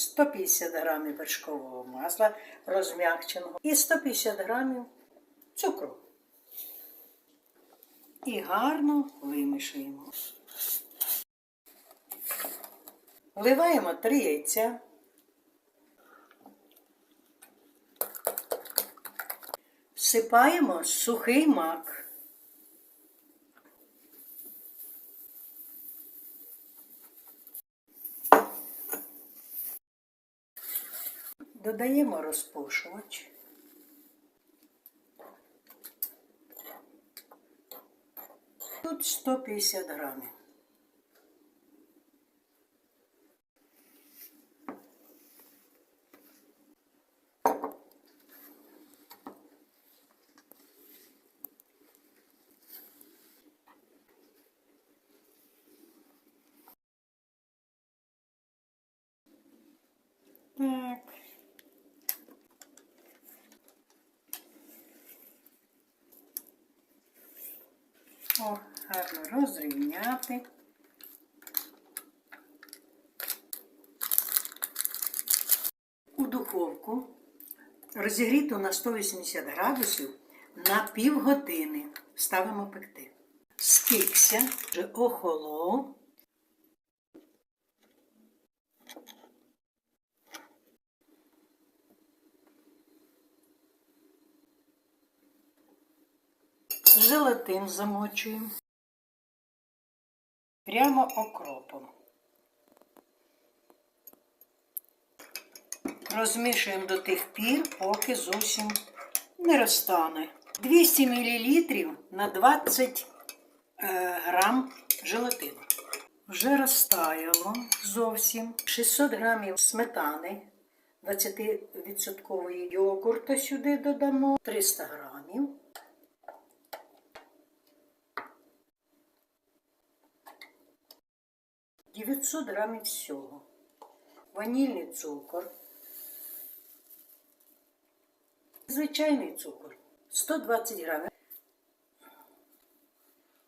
150 грамів вершкового масла розм'якченого і 150 грамів цукру. І гарно вимішуємо. Вливаємо 3 яйця. Всипаємо сухий мак. Додаємо розпушувач. Тут 150 грамів. О, гарно розрівняти. У духовку розігріту на 180 градусів на півгодини ставимо пекти. Спікся, вже охолов. Желатин замочуємо. Прямо окропом. Розмішуємо до тих пір, поки зовсім не розтане. 200 мл на 20 е, грам желатину. Вже розтаяло зовсім. 600 грамів сметани 20% йогурта сюди додамо. 300 грамів. – 900 грамів всього. Ванільний цукор. Звичайний цукор 120 грамів.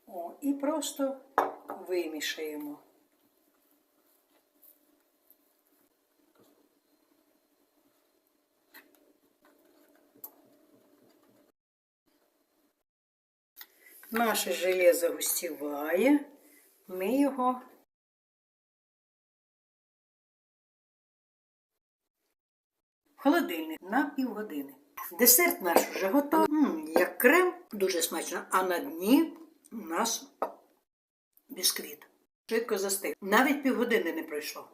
О, і просто вимішаємо. Наше желе загустіває, ми його холодильник на півгодини. Десерт наш вже готовий. М, як крем, дуже смачно. А на дні у нас бісквіт. Швидко застиг. Навіть півгодини не пройшло.